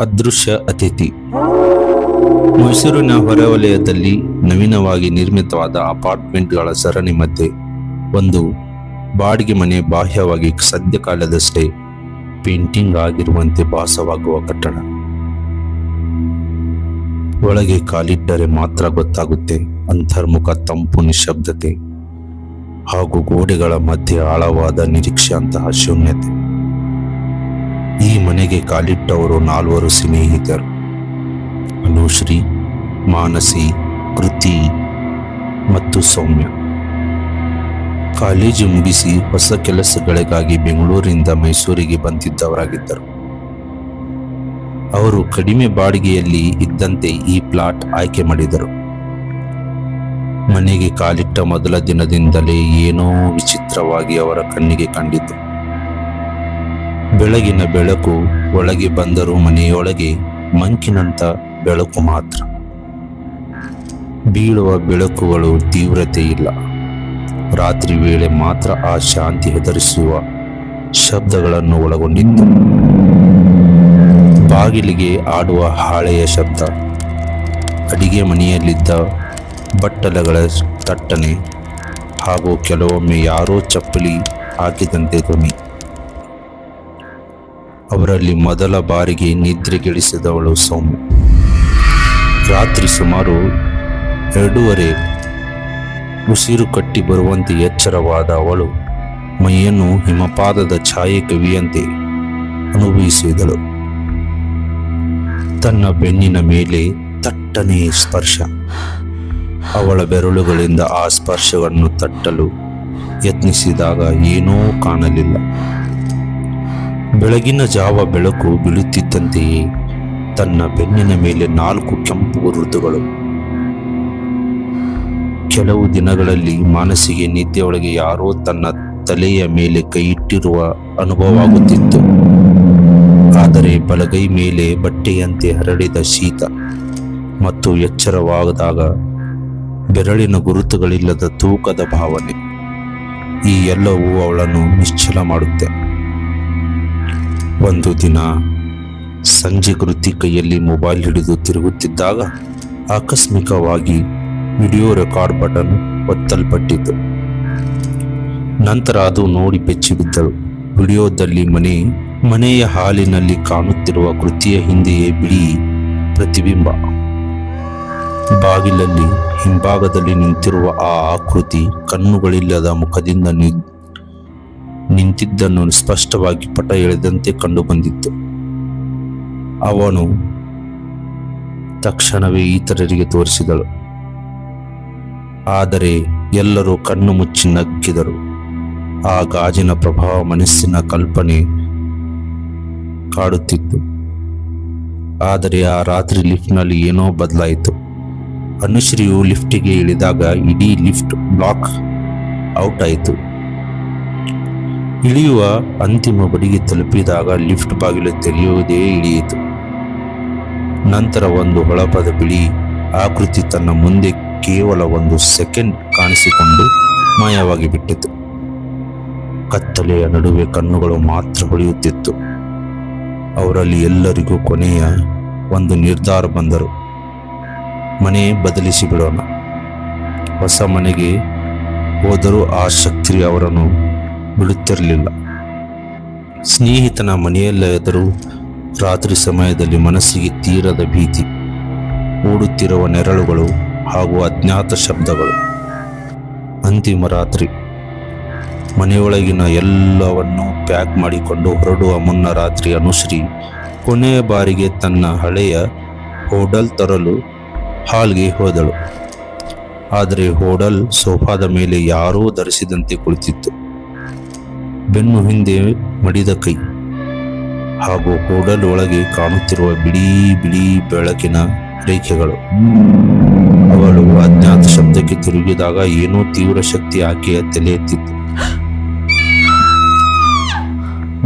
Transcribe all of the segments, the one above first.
ಅದೃಶ್ಯ ಅತಿಥಿ. ಮೈಸೂರಿನ ಹೊರವಲಯದಲ್ಲಿ ನವೀನವಾಗಿ ನಿರ್ಮಿತವಾದ ಅಪಾರ್ಟ್ಮೆಂಟ್ಗಳ ಸರಣಿ ಮಧ್ಯೆ ಒಂದು ಬಾಡಿಗೆ ಮನೆ ಬಾಹ್ಯವಾಗಿ ಸದ್ಯ ಕಾಲದಷ್ಟೇ ಪೇಂಟಿಂಗ್ ಆಗಿರುವಂತೆ ಭಾಸವಾಗುವ ಕಟ್ಟಡ. ಒಳಗೆ ಕಾಲಿಟ್ಟರೆ ಮಾತ್ರ ಗೊತ್ತಾಗುತ್ತೆ ಅಂತರ್ಮುಖ ತಂಪು ನಿಶಬ್ದತೆ ಹಾಗೂ ಗೋಡೆಗಳ ಮಧ್ಯೆ ಆಳವಾದ ನಿರೀಕ್ಷೆ ಅಂತಹ ಶೂನ್ಯತೆ. ಈ ಮನೆಗೆ ಕಾಲಿಟ್ಟವರು ನಾಲ್ವರು ಸ್ನೇಹಿತರು. ಅನುಶ್ರೀ, ಮಾನಸಿ, ಕೃತಿ ಮತ್ತು ಸೌಮ್ಯ. ಕಾಲೇಜು ಮುಗಿಸಿ ಹೊಸ ಕೆಲಸಗಳಿಗಾಗಿ ಬೆಂಗಳೂರಿನಿಂದ ಮೈಸೂರಿಗೆ ಬಂದಿದ್ದವರಾಗಿದ್ದರು. ಅವರು ಕಡಿಮೆ ಬಾಡಿಗೆಯಲ್ಲಿ ಇದ್ದಂತೆ ಈ ಪ್ಲಾಟ್ ಆಯ್ಕೆ ಮಾಡಿದರು. ಮನೆಗೆ ಕಾಲಿಟ್ಟ ಮೊದಲ ದಿನದಿಂದಲೇ ಏನೋ ವಿಚಿತ್ರವಾಗಿ ಅವರ ಕಣ್ಣಿಗೆ ಕಂಡಿತು ಬೆಳಗಿನ ಬೆಳಕು ಒಳಗೆ ಬಂದರೂ ಮನೆಯೊಳಗೆ ಮಂಕಿನಂತ ಬೆಳಕು ಮಾತ್ರ. ಬೀಳುವ ಬೆಳಕುಗಳು ತೀವ್ರತೆ ಇಲ್ಲ. ರಾತ್ರಿ ವೇಳೆ ಮಾತ್ರ ಆ ಶಾಂತಿ ಹೆದರಿಸುವ ಶಬ್ದಗಳನ್ನು ಒಳಗೊಂಡಿತ್ತು. ಬಾಗಿಲಿಗೆ ಆಡುವ ಹಾಳೆಯ ಶಬ್ದ, ಅಡಿಗೆ ಮನೆಯಲ್ಲಿದ್ದ ಬಟ್ಟಲಗಳ ತಟ್ಟನೆ ಹಾಗೂ ಕೆಲವೊಮ್ಮೆ ಯಾರೋ ಚಪ್ಪಲಿ ಹಾಕಿದಂತೆ ಧ್ವನಿ. ಅವರಲ್ಲಿ ಮೊದಲ ಬಾರಿಗೆ ನಿದ್ರೆಗೆಡಿಸಿದವಳು ಸೌಮ್ಯ ರಾತ್ರಿ ಸುಮಾರು ಎರಡೂವರೆ ಉಸಿರು ಕಟ್ಟಿ ಬರುವಂತೆ ಎಚ್ಚರವಾದ ಅವಳು ಮೈಯನ್ನು ಹಿಮಪಾದದ ಛಾಯೆ ಕವಿಯಂತೆ ಅನುಭವಿಸಿದಳು. ತನ್ನ ಬೆನ್ನಿನ ಮೇಲೆ ತಟ್ಟನೆ ಸ್ಪರ್ಶ. ಅವಳ ಬೆರಳುಗಳಿಂದ ಆ ಸ್ಪರ್ಶವನ್ನು ತಟ್ಟಲು ಯತ್ನಿಸಿದಾಗ ಏನೂ ಕಾಣಲಿಲ್ಲ. ಬೆಳಗಿನ ಜಾವ ಬೆಳಕು ಬೀಳುತ್ತಿದ್ದಂತೆಯೇ ತನ್ನ ಬೆನ್ನಿನ ಮೇಲೆ ನಾಲ್ಕು ಕೆಂಪು ಗುರುತುಗಳು ಕೆಲವು ದಿನಗಳಲ್ಲಿ ಮಾನಸಿಗೆ ನಿದ್ದೆಯೊಳಗೆ ಯಾರೋ ತನ್ನ ತಲೆಯ ಮೇಲೆ ಕೈಯಿಟ್ಟಿರುವ ಅನುಭವವಾಗುತ್ತಿತ್ತು ಆದರೆ ಬಲಗೈ ಮೇಲೆ ಬಟ್ಟೆಯಂತೆ ಹರಡಿದ ಶೀತ ಮತ್ತು ಎಚ್ಚರವಾದಾಗ ಬೆರಳಿನ ಗುರುತುಗಳಿಲ್ಲದ ತೂಕದ ಭಾವನೆ, ಈ ಎಲ್ಲವೂ ಅವಳನ್ನು ನಿಶ್ಚಲ ಮಾಡುತ್ತೆ. ಒಂದು ದಿನ ಸಂಜೆ ಕೃತಿ ಕೈಯಲ್ಲಿ ಮೊಬೈಲ್ ಹಿಡಿದು ತಿರುಗುತ್ತಿದ್ದಾಗ ಆಕಸ್ಮಿಕವಾಗಿ ವಿಡಿಯೋ ರೆಕಾರ್ಡ್ ಬಟನ್ ಒತ್ತಲ್ಪಟ್ಟಿತು. ನಂತರ ಅದು ನೋಡಿ ಬೆಚ್ಚಿ ಬಿದ್ದಳು. ವಿಡಿಯೋದಲ್ಲಿ ಮನೆ, ಮನೆಯ ಹಾಲಿನಲ್ಲಿ ಕಾಣುತ್ತಿರುವ ಕೃತಿಯ ಹಿಂದೆಯೇ ಬಿಳಿ ಪ್ರತಿಬಿಂಬ. ಬಾಗಿಲಲ್ಲಿ ಹಿಂಭಾಗದಲ್ಲಿ ನಿಂತಿರುವ ಆ ಆಕೃತಿ ಕಣ್ಣುಗಳಿಲ್ಲದ ಮುಖದಿಂದ ನಿ ನಿಂತಿದ್ದನ್ನು ಸ್ಪಷ್ಟವಾಗಿ ಪಟ ಎಳೆದಂತೆ ಕಂಡುಬಂದಿತ್ತು. ಅವನು ತಕ್ಷಣವೇ ಇತರರಿಗೆ ತೋರಿಸಿದಳು. ಆದರೆ ಎಲ್ಲರೂ ಕಣ್ಣು ಮುಚ್ಚಿ ನಕ್ಕಿದರು ಆ ಗಾಜಿನ ಪ್ರಭಾವ ಮನಸ್ಸಿನ ಕಲ್ಪನೆ ಕಾಡುತ್ತಿತ್ತು. ಆದರೆ ಆ ರಾತ್ರಿ ಲಿಫ್ಟ್ನಲ್ಲಿ ಏನೋ ಬದಲಾಯಿತು. ಅನುಶ್ರೀಯು ಲಿಫ್ಟಿಗೆ ಇಳಿದಾಗ ಇಡೀ ಲಿಫ್ಟ್ ಬ್ಲಾಕ್ ಔಟ್ ಆಯಿತು. ಇಳಿಯುವ ಅಂತಿಮ ಬಡಿಗೆ ತಲುಪಿದಾಗ ಲಿಫ್ಟ್ ಬಾಗಿಲು ತೆರೆಯುವುದೇ ಇಳಿಯಿತು. ನಂತರ ಒಂದು ಹೊಳಪದ ಬಿಳಿ ಆಕೃತಿ ತನ್ನ ಮುಂದೆ ಕೇವಲ ಒಂದು ಸೆಕೆಂಡ್ ಕಾಣಿಸಿಕೊಂಡು ಮಾಯವಾಗಿ ಬಿಟ್ಟಿತು. ಕತ್ತಲೆಯ ನಡುವೆ ಕಣ್ಣುಗಳು ಮಾತ್ರ ಹೊಳೆಯುತ್ತಿತ್ತು. ಅವರಲ್ಲಿ ಎಲ್ಲರಿಗೂ ಕೊನೆಯ ಒಂದು ನಿರ್ಧಾರ ಬಂದರು. ಮನೆ ಬದಲಿಸಿ ಬಿಡೋಣ. ಹೊಸ ಮನೆಗೆ ಹೋದರೂ ಆ ಶಕ್ತಿ ಅವರನ್ನು ಬಿಡುತ್ತಿರಲಿಲ್ಲ ಸ್ನೇಹಿತನ ಮನೆಯಲ್ಲಾದರೂ ರಾತ್ರಿ ಸಮಯದಲ್ಲಿ ಮನಸ್ಸಿಗೆ ತೀರದ ಭೀತಿ, ಓಡುತ್ತಿರುವ ನೆರಳುಗಳು ಹಾಗೂ ಅಜ್ಞಾತ ಶಬ್ದಗಳು. ಅಂತಿಮ ರಾತ್ರಿ. ಮನೆಯೊಳಗಿನ ಎಲ್ಲವನ್ನೂ ಪ್ಯಾಕ್ ಮಾಡಿಕೊಂಡು ಹೊರಡುವ ಮುನ್ನ ರಾತ್ರಿ ಅನುಶ್ರೀ ಕೊನೆಯ ಬಾರಿಗೆ ತನ್ನ ಹಳೆಯ ಹೋಟೆಲ್ ತರಲು ಹಾಲ್ಗೆ ಹೋದಳು. ಆದರೆ ಹೋಟೆಲ್ ಸೋಫಾದ ಮೇಲೆ ಯಾರೂ ಧರಿಸಿದಂತೆ ಕುಳಿತಿತ್ತು. ಬೆನ್ನು ಹಿಂದೆ ಮಡಿದ ಕೈ ಹಾಗೂ ಹೋಟೆಲ್ ಒಳಗೆ ಕಾಣುತ್ತಿರುವ ಬಿಳಿ ಬಿಳಿ ಬೆಳಕಿನ ರೇಖೆಗಳು. ಅವಳು ಅಜ್ಞಾತ ಶಬ್ದಕ್ಕೆ ತಿರುಗಿದಾಗ ಏನೋ ತೀವ್ರ ಶಕ್ತಿ ಆಕೆಯ ತಲೆ ಎತ್ತಿತ್ತು.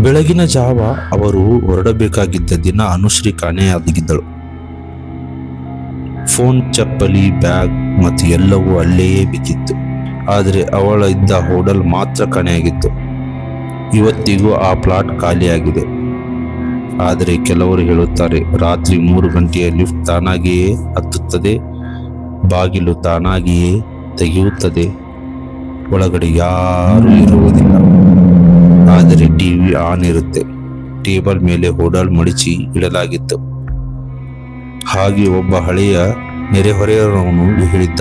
ಬೆಳಗಿನ ಜಾವ ಅವರು ಹೊರಡಬೇಕಾಗಿದ್ದ ದಿನ ಅನುಶ್ರೀ ಕಾಣೆಯಾಗಿದ್ದಳು ಫೋನ್, ಚಪ್ಪಲಿ, ಬ್ಯಾಗ್ ಮತ್ತು ಎಲ್ಲವೂ ಅಲ್ಲೇ ಬಿದ್ದಿತ್ತು. ಆದರೆ ಅವಳ ಇದ್ದ ಹೋಟೆಲ್ ಮಾತ್ರ ಕಾಣೆಯಾಗಿತ್ತು. ಇವತ್ತಿಗೂ ಆ ಪ್ಲಾಟ್ ಖಾಲಿಯಾಗಿದೆ. ಆದರೆ ಕೆಲವರು ಹೇಳುತ್ತಾರೆ, ರಾತ್ರಿ ಮೂರು ಗಂಟೆಯ ಲಿಫ್ಟ್ ತಾನಾಗಿಯೇ ಹತ್ತುತ್ತದೆ, ಬಾಗಿಲು ತಾನಾಗಿಯೇ ತೆಗೆಯುತ್ತದೆ. ಒಳಗಡೆ ಯಾರೂ ಇರುವುದಿಲ್ಲ. ಆದರೆ ಟಿವಿ ಆನ್ ಇರುತ್ತೆ. ಟೇಬಲ್ ಮೇಲೆ ಹೋಡಲ್ ಮಡಿಚಿ ಇಡಲಾಗಿತ್ತು. ಹಾಗೆ ಒಬ್ಬ ಹಳೆಯ ನೆರೆಹೊರೆಯವನು ಹೇಳಿದ್ದ,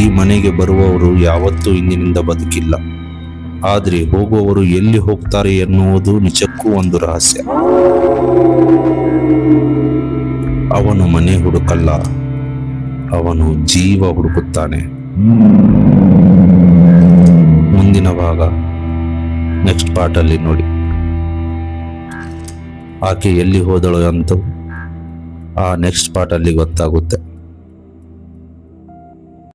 ಈ ಮನೆಗೆ ಬರುವವರು ಯಾವತ್ತೂ ಇಂದಿನಿಂದ ಬದುಕಿಲ್ಲ. ಆದರೆ ಹೋಗುವವರು ಎಲ್ಲಿ ಹೋಗ್ತಾರೆ ಎನ್ನುವುದು ನಿಜಕ್ಕೂ ಒಂದು ರಹಸ್ಯ. ಅವನು ಮನೆ ಹುಡುಕಲ್ಲ, ಅವನು ಜೀವ ಹುಡುಕುತ್ತಾನೆ. ಮುಂದಿನ ಭಾಗ ನೆಕ್ಸ್ಟ್ ಪಾರ್ಟಲ್ಲಿ ನೋಡಿ. ಆಕೆ ಎಲ್ಲಿ ಹೋದಳು ಅಂತ ಆ ನೆಕ್ಸ್ಟ್ ಪಾರ್ಟಲ್ಲಿ ಗೊತ್ತಾಗುತ್ತೆ.